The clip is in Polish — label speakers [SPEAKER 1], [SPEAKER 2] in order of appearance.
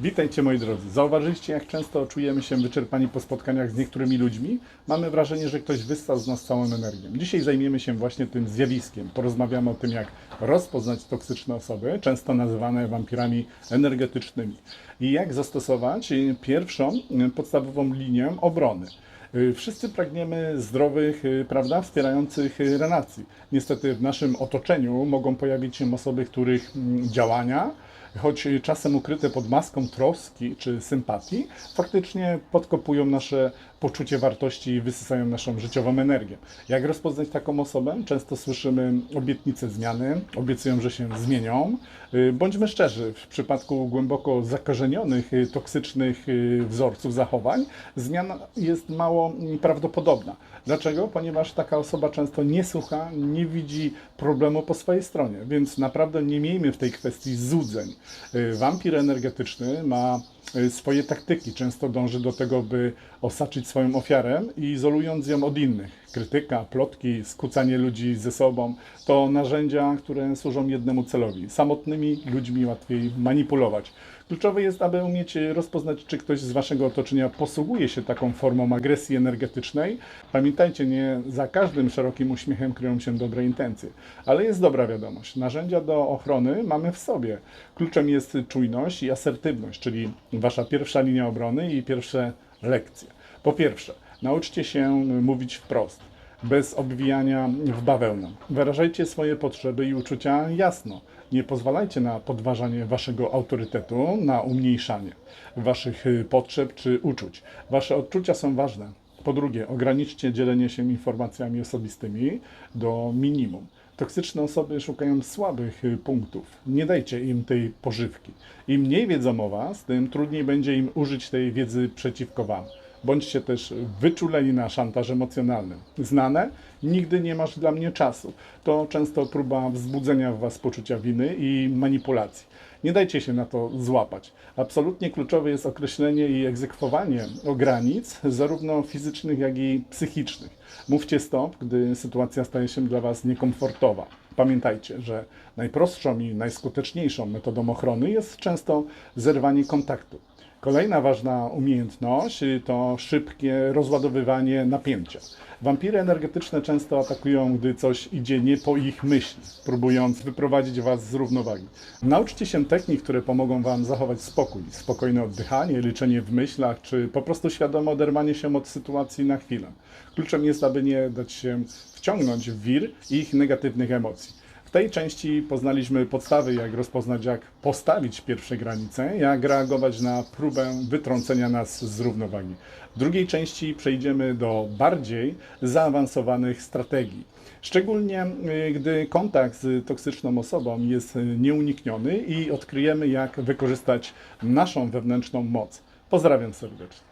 [SPEAKER 1] Witajcie moi drodzy. Zauważyliście, jak często czujemy się wyczerpani po spotkaniach z niektórymi ludźmi? Mamy wrażenie, że ktoś wystał z nas całą energią. Dzisiaj zajmiemy się właśnie tym zjawiskiem. Porozmawiamy o tym, jak rozpoznać toksyczne osoby, często nazywane wampirami energetycznymi, i jak zastosować pierwszą podstawową linię obrony. Wszyscy pragniemy zdrowych, prawda, wspierających relacji. Niestety w naszym otoczeniu mogą pojawić się osoby, których mm, działania choć czasem ukryte pod maską troski czy sympatii, faktycznie podkopują nasze poczucie wartości i wysysają naszą życiową energię. Jak rozpoznać taką osobę? Często słyszymy obietnice zmiany, obiecują, że się zmienią. Y, Bądźmy szczerzy, w przypadku głęboko zakorzenionych, y, toksycznych y, wzorców zachowań, zmiana jest mało mm, prawdopodobna. Dlaczego? Ponieważ taka osoba często nie słucha, nie widzi problemu po swojej stronie, więc naprawdę nie miejmy w tej kwestii złudzeń. Wampir energetyczny ma swoje taktyki, często dąży do tego, by osaczyć swoją ofiarę i izolując ją od innych. Krytyka, plotki, skłócanie ludzi ze sobą to narzędzia, które służą jednemu celowi. Samotnymi ludźmi łatwiej manipulować. Kluczowe jest, aby umieć rozpoznać, czy ktoś z Waszego otoczenia posługuje się taką formą agresji energetycznej. Pamiętajcie, nie za każdym szerokim uśmiechem kryją się dobre intencje. Ale jest dobra wiadomość. Narzędzia do ochrony mamy w sobie. Kluczem jest czujność i asertywność, czyli Wasza pierwsza linia obrony i pierwsze lekcje. Po pierwsze, nauczcie się mówić wprost bez obwijania w bawełnę. Wyrażajcie swoje potrzeby i uczucia jasno. Nie pozwalajcie na podważanie waszego autorytetu, na umniejszanie waszych y, potrzeb czy uczuć. Wasze odczucia są ważne. Po drugie, ograniczcie dzielenie się informacjami osobistymi do minimum. Toksyczne osoby szukają słabych y, punktów. Nie dajcie im tej pożywki. Im mniej wiedzą o was, tym trudniej będzie im użyć tej wiedzy przeciwko wam. Bądźcie też wyczuleni na szantaż emocjonalny. Znane? Nigdy nie masz dla mnie czasu. To często próba wzbudzenia w Was poczucia winy i manipulacji. Nie dajcie się na to złapać. Absolutnie kluczowe jest określenie i egzekwowanie granic, zarówno fizycznych, jak i psychicznych. Mówcie stop, gdy sytuacja staje się dla Was niekomfortowa. Pamiętajcie, że najprostszą i najskuteczniejszą metodą ochrony jest często zerwanie kontaktu. Kolejna ważna umiejętność to szybkie rozładowywanie napięcia. Wampiry energetyczne często atakują, gdy coś idzie nie po ich myśli, próbując wyprowadzić Was z równowagi. Nauczcie się technik, które pomogą Wam zachować spokój, spokojne oddychanie, liczenie w myślach, czy po prostu świadome oderwanie się od sytuacji na chwilę. Kluczem jest, aby nie dać się wciągnąć w wir ich negatywnych emocji. W tej części poznaliśmy podstawy, jak rozpoznać, jak postawić pierwsze granice, jak reagować na próbę wytrącenia nas z równowagi. W drugiej części przejdziemy do bardziej zaawansowanych strategii. Szczególnie y, gdy kontakt z toksyczną osobą jest nieunikniony i odkryjemy, jak wykorzystać naszą wewnętrzną moc. Pozdrawiam serdecznie.